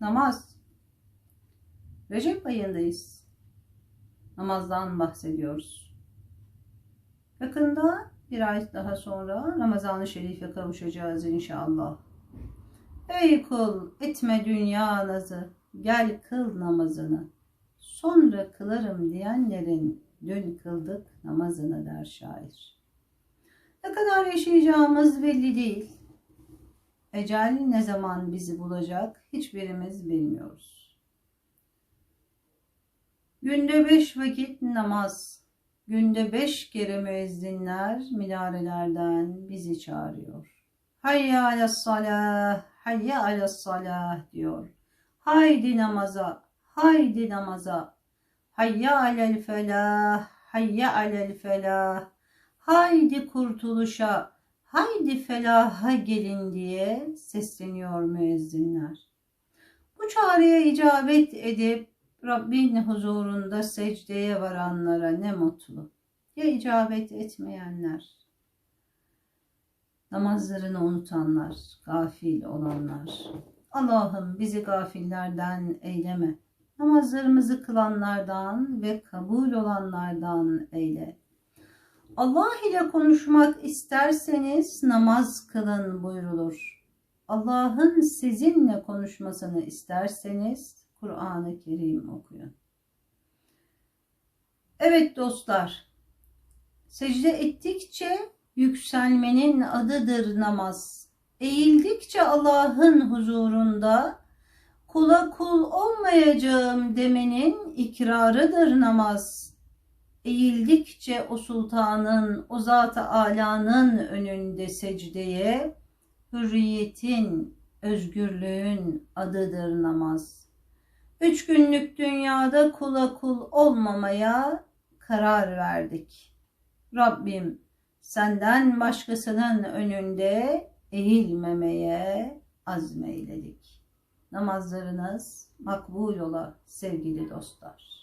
Namaz. Recep ayındayız. Namazdan bahsediyoruz. Yakında bir ay daha sonra Ramazan-ı Şerif'e kavuşacağız inşallah. Ey kul etme dünya nazı, gel kıl namazını. Sonra kılarım diyenlerin dün kıldık namazını der şair. Ne kadar yaşayacağımız belli değil. Ecel ne zaman bizi bulacak hiçbirimiz bilmiyoruz. Günde beş vakit namaz, günde beş kere müezzinler minarelerden bizi çağırıyor. Hayya alas salah, hayya alas salah diyor. Haydi namaza, haydi namaza. Hayya alel felah, hayya alel felah. Haydi kurtuluşa, haydi felaha gelin diye sesleniyor müezzinler. Bu çağrıya icabet edip Rabbin huzurunda secdeye varanlara ne mutlu. Ya icabet etmeyenler? Namazlarını unutanlar, gafil olanlar. Allah'ım bizi gafillerden eyleme. Namazlarımızı kılanlardan ve kabul olanlardan eyle. Allah ile konuşmak isterseniz namaz kılın buyrulur. Allah'ın sizinle konuşmasını isterseniz Kur'an-ı Kerim okuyun. Evet dostlar, secde ettikçe yükselmenin adıdır namaz. Eğildikçe Allah'ın huzurunda kula kul olmayacağım demenin ikrarıdır namaz. Eğildikçe o sultanın, o zat-ı alanın önünde secdeye, hürriyetin, özgürlüğün adıdır namaz. Üç günlük dünyada kula kul olmamaya karar verdik. Rabbim senden başkasının önünde eğilmemeye azmeyledik. Namazlarınız makbul ola sevgili dostlar.